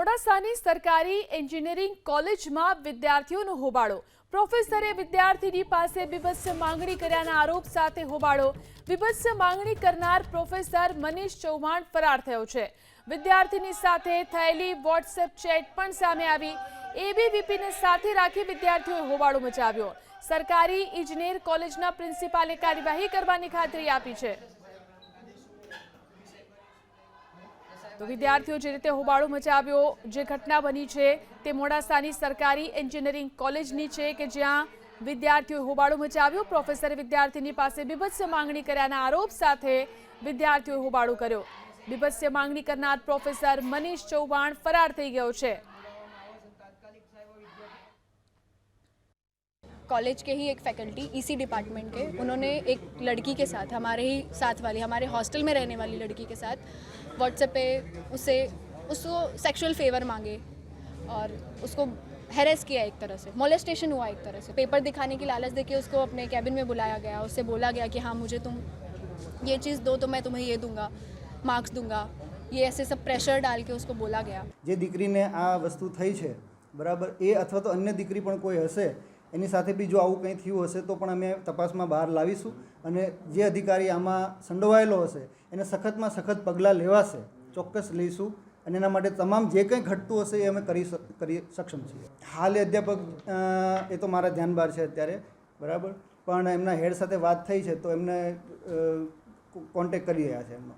મોડાસાની સરકારી એન્જિનિયરિંગ કોલેજમાં વિદ્યાર્થીઓનો હોબાળો. પ્રોફેસરે વિદ્યાર્થીની પાસે બીભત્સ માંગણી કર્યાના આરોપ સાથે હોબાળો. બીભત્સ માંગણી કરનાર પ્રોફેસર મનીષ ચૌહાણ ફરાર થયો છે. વિદ્યાર્થીની સાથે થયેલી વોટ્સએપ ચેટ પણ સામે આવી. એબીવીપીને સાથે રાખી વિદ્યાર્થીઓએ હોબાળો મચાવ્યો. સરકારી ઇજનેર કોલેજના પ્રિન્સિપાલે કાર્યવાહી કરવાની ખાતરી આપી છે. તો વિદ્યાર્થીઓ જે રીતે હોબાળો મચાવ્યો, જે ઘટના બની છે તે મોડાસાની સરકારી એન્જિનિયરિંગ કોલેજની છે કે જ્યાં વિદ્યાર્થીઓએ હોબાળો મચાવ્યો. પ્રોફેસરે વિદ્યાર્થીની પાસે બીભત્સ્ય માંગણી કર્યાના આરોપ સાથે વિદ્યાર્થીઓએ હોબાળો કર્યો. બીભત્સ માંગણી કરનાર પ્રોફેસર મનીષ ચૌહાણ ફરાર થઈ ગયો છે. कॉलेज के ही एक फैकल्टी इसी डिपार्टमेंट के उन्होंने एक लड़की के साथ हमारे ही साथ वाली हमारे हॉस्टल में रहने वाली लड़की के साथ व्हाट्सएप पे उससे उसको सेक्सुअल फेवर मांगे और उसको हैरेस किया एक तरह से मोलेस्टेशन हुआ एक तरह से पेपर दिखाने की लालच देके उसको अपने कैबिन में बुलाया गया उससे बोला गया कि हाँ मुझे तुम ये चीज़ दो तो मैं तुम्हें ये दूंगा मार्क्स दूंगा ये ऐसे सब प्रेशर डाल के उसको बोला गया જે દીકરીને આ વસ્તુ થઈ છે બરાબર એ અથવા તો અન્ય દીકરી પણ કોઈ હશે એની સાથે બી જો આવું કંઈ થયું હશે તો પણ અમે તપાસમાં બહાર લાવીશું અને જે અધિકારી આમાં સંડોવાયેલો હશે એને સખતમાં સખત પગલાં લેવાશે, ચોક્કસ લઈશું અને એના માટે તમામ જે કંઈ ઘટતું હશે એ અમે કરી કરી સક્ષમ છીએ. હાલ અધ્યાપક એ તો મારા ધ્યાન બહાર છે અત્યારે, બરાબર? પણ એમના હેડ સાથે વાત થઈ છે તો એમને કોન્ટેક કરી રહ્યા છે એમનો.